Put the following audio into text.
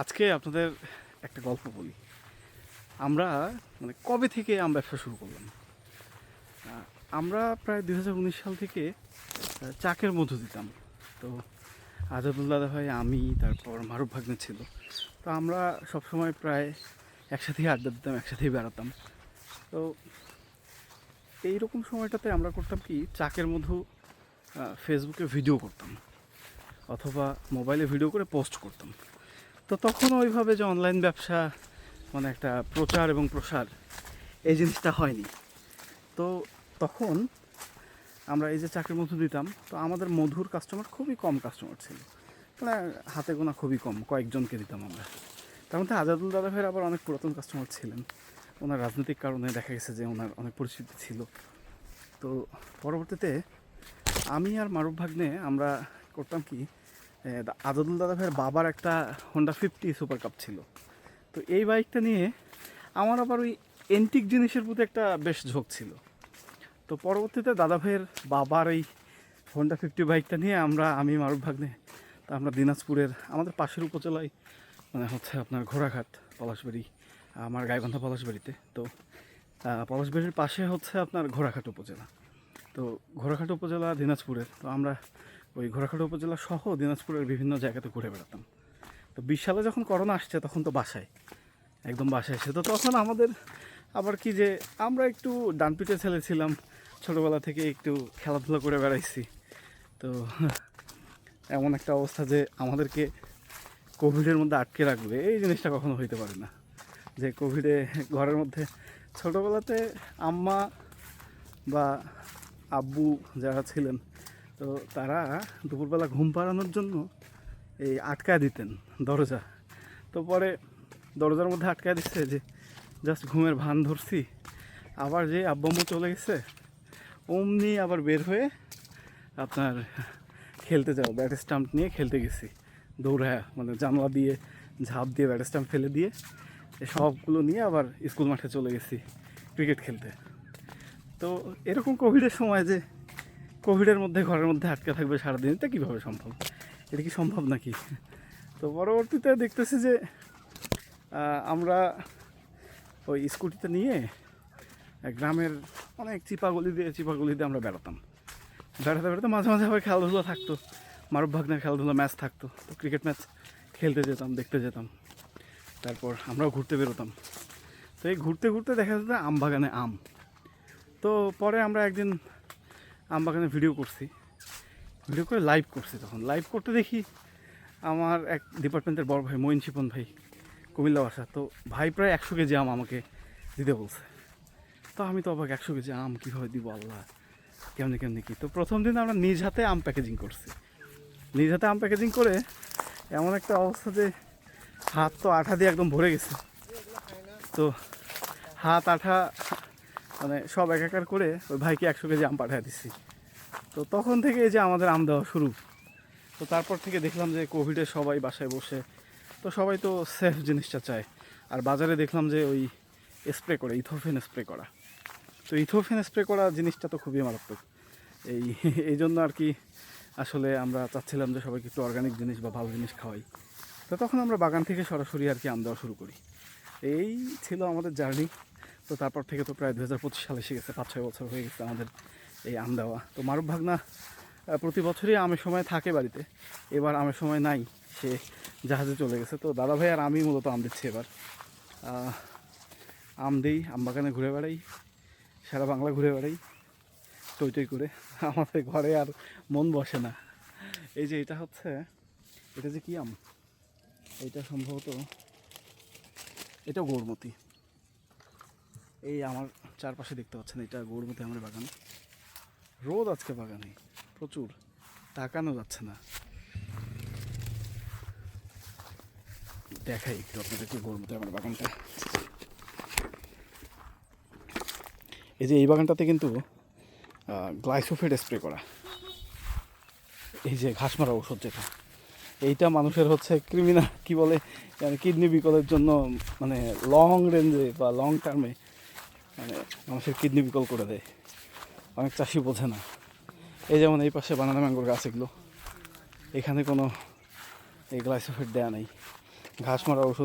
আজকে আপনাদের একটা গল্প বলি। আমরা মানে কবে থেকে আম ব্যবসা শুরু করলাম? আমরা প্রায় দু হাজার উনিশ সাল থেকে চাকের মধু দিতাম। তো আজাদুল্লাহ ভাই, আমি, তারপর মারুফ ভাগ্নে ছিল। তো আমরা সবসময় প্রায় একসাথেই আড্ডা দিতাম, একসাথেই বেড়াতাম। তো এইরকম সময়টাতে আমরা করতাম কি, চাকের মধু ফেসবুকে ভিডিও করতাম। অথবা মোবাইলে ভিডিও করে পোস্ট করতাম। তো তখন ওইভাবে যে অনলাইন ব্যবসা মানে একটা প্রচার এবং প্রসার এই জিনিসটা হয়নি। তো তখন আমরা এই যে চাকরির মধু দিতাম, তো আমাদের মধুর কাস্টমার খুবই কম কাস্টমার ছিল। মানে হাতে গোনা খুবই কম, কয়েকজনকে দিতাম আমরা। তার মধ্যে আজাদুল দাদা ভাইয়ের আবার অনেক পুরাতন কাস্টমার ছিলেন। ওনার রাজনৈতিক কারণে দেখা গেছে যে ওনার অনেক পরিচিতি ছিল। তো পরবর্তীতে আমি আর মারুফ ভাগ্নে আমরা করতাম কি আজাদুল দাদা ভাইয়ের বাবার একটা হোন্ডা ফিফটি সুপার কাপ ছিল। তো এই বাইকটা নিয়ে আমার আবার ওই এন্টিক জিনিসের প্রতি একটা বেশ ঝোঁক ছিল। তো পরবর্তীতে দাদা ভাইয়ের বাবার এই হোন্ডা ফিফটি বাইকটা নিয়ে আমরা, আমি, মারুফ ভাগ্নে, তা আমরা দিনাজপুরের আমাদের পাশের উপজেলায় মানে হচ্ছে আপনার ঘোড়াঘাট, পলাশবাড়ি, আমার গাইবান্ধা পলাশবাড়িতে। তো পলাশবাড়ির পাশে হচ্ছে আপনার ঘোড়াঘাট উপজেলা। তো ঘোড়াঘাট উপজেলা দিনাজপুরের। তো আমরা ওই ঘোড়াঘাট উপজেলা সহ দিনাজপুরের বিভিন্ন জায়গাতে ঘুরে বেড়াতাম। তো বিশ সালে যখন করোনা আসছে, তখন তো বাসায়, একদম বাসায় এসে। তো তখন আমাদের আবার কি যে, আমরা একটু ডানপিটে ছেলে ছিলাম, ছোটোবেলা থেকে একটু খেলাধুলা করে বেড়াইছি। তো এমন একটা অবস্থা যে আমাদেরকে কোভিডের মধ্যে আটকে রাখবে, এই জিনিসটা কখনো হইতে পারে না। যে কোভিডে ঘরের মধ্যে ছোটোবেলাতে আম্মা বা আব্বু যারা ছিলেন তো তারা দুপুরবেলা ঘুম পাড়ানোর জন্য এই আটকায় দিতেন দরজা। তো পরে দরজার মধ্যে আটকায় দিচ্ছে যে, জাস্ট ঘুমের ভান ধরছি। আবার যে আব্বাম্মু চলে গেছে, অমনি আবার বের হয়ে আপনার খেলতে যাও ব্যাট স্টাম্প নিয়ে খেলতে গেছি। দৌড়ায় মানে জানলা দিয়ে, ঝাঁপ দিয়ে, ব্যাট স্টাম্প ফেলে দিয়ে সবগুলো নিয়ে আবার স্কুল মাঠে চলে গেছি ক্রিকেট খেলতে। তো এরকম কোভিডের সময় যে কোভিডের মধ্যে, ঘরের মধ্যে আটকে থাকবে সারাদিন, এটা কীভাবে সম্ভব? এটা কি সম্ভব নাকি? তো পরবর্তীতে দেখতেছি যে আমরা ওই স্কুটিতে নিয়ে গ্রামের অনেক চিপাগুলি দিয়ে চিপাগুলি দিয়ে আমরা বেড়াতাম। বেড়াতে বেড়াতে মাঝে মাঝে আবার খেলাধুলা থাকতো। মারুফ ভাগ্নের খেলাধুলা ম্যাচ থাকতো। তো ক্রিকেট ম্যাচ খেলতে যেতাম, দেখতে যেতাম। তারপর আমরাও ঘুরতে বেরোতাম। তো এই ঘুরতে ঘুরতে দেখা যেত আম বাগানে আম। তো পরে আমরা একদিন আম বাগানে ভিডিও করছি। ভিডিও করে লাইভ করছি তখন। লাইভ করতে দেখি আমার এক ডিপার্টমেন্টের বড় ভাই মঈন শিপন ভাই, কুমিল্লা বাসা। তো ভাই প্রায় একশো কেজি আম আমাকে দিতে বলছে। তো আমি তো অবাক, একশো কেজি আম কীভাবে দিব আল্লাহ? কেমনি কেমনি কী? তো প্রথম দিন আমরা নিজ হাতে আম প্যাকেজিং করছি। নিজ হাতে আম প্যাকেজিং করে এমন একটা অবস্থা যে হাত তো আঠা দিয়ে একদম ভরে গেছে। তো হাত আঠা মানে সব একাকার করে ওই ভাইকে একশো কেজি আম পাঠিয়ে দিচ্ছি তো তখন থেকে এই যে আমাদের আম দেওয়া শুরু। তো তারপর থেকে দেখলাম যে কোভিডে সবাই বাসায় বসে, তো সবাই তো সেফ জিনিসটা চায়। আর বাজারে দেখলাম যে ওই স্প্রে করে, ইথোফেন স্প্রে করা। তো ইথোফেন স্প্রে করা জিনিসটা তো খুবই মারাত্মক। এই এই জন্য আর কি আসলে আমরা চাচ্ছিলাম যে সবাইকে একটু অর্গানিক জিনিস বা ভালো জিনিস খাওয়াই। তো তখন আমরা বাগান থেকে সরাসরি আর কি আম দেওয়া শুরু করি। এই ছিল আমাদের জার্নি তো তারপর থেকে তো প্রায় দু হাজার পঁচিশ সালে এসে গেছে পাঁচ ছয় বছর হয়ে গেছে আমাদের এই আম দেওয়া তো মারুফ ভাগনা প্রতি বছরই আমের সময় থাকে বাড়িতে, এবার আমের সময় নাই, সে জাহাজে চলে গেছে। তো দাদা ভাই আর আমি মূলত আম দিচ্ছি এবার। আম দিই, আম বাগানে ঘুরে বেড়াই, সারা বাংলা ঘুরে বেড়াই, টই টই করে। আমাদের ঘরে আর মন বসে না। এই যে এটা হচ্ছে, এটা যে কি আম? এটা সম্ভবত, এটা গৌরমতি। এই আমার চারপাশে দেখতে পাচ্ছেন, এটা গৌরমতি আমার বাগান। রোদ আজকে বাগানে, প্রচুর। তাকানো যাচ্ছে না। দেখাই একটু আপনাদেরকে গৌরমতি আমার বাগানটা। এই যে এই বাগানটাতে কিন্তু গ্লাইসোফেট স্প্রে করা। এই যে ঘাস মারা ওষুধ যেটা, এইটা মানুষের হচ্ছে ক্রিমিনাল কি বলে কিডনি বিকলের জন্য মানে লং রেঞ্জে বা লং টার্মে মানে মানুষের কিডনি বিকল করে দেয়। অনেক চাষি বোঝে না। এই যেমন এই পাশে বানানা ম্যাঙ্গোর গাছ এগুলো। এখানে কোনো এই গ্লাইসোফেট দেওয়া নেই। ঘাস মারা ওষুধ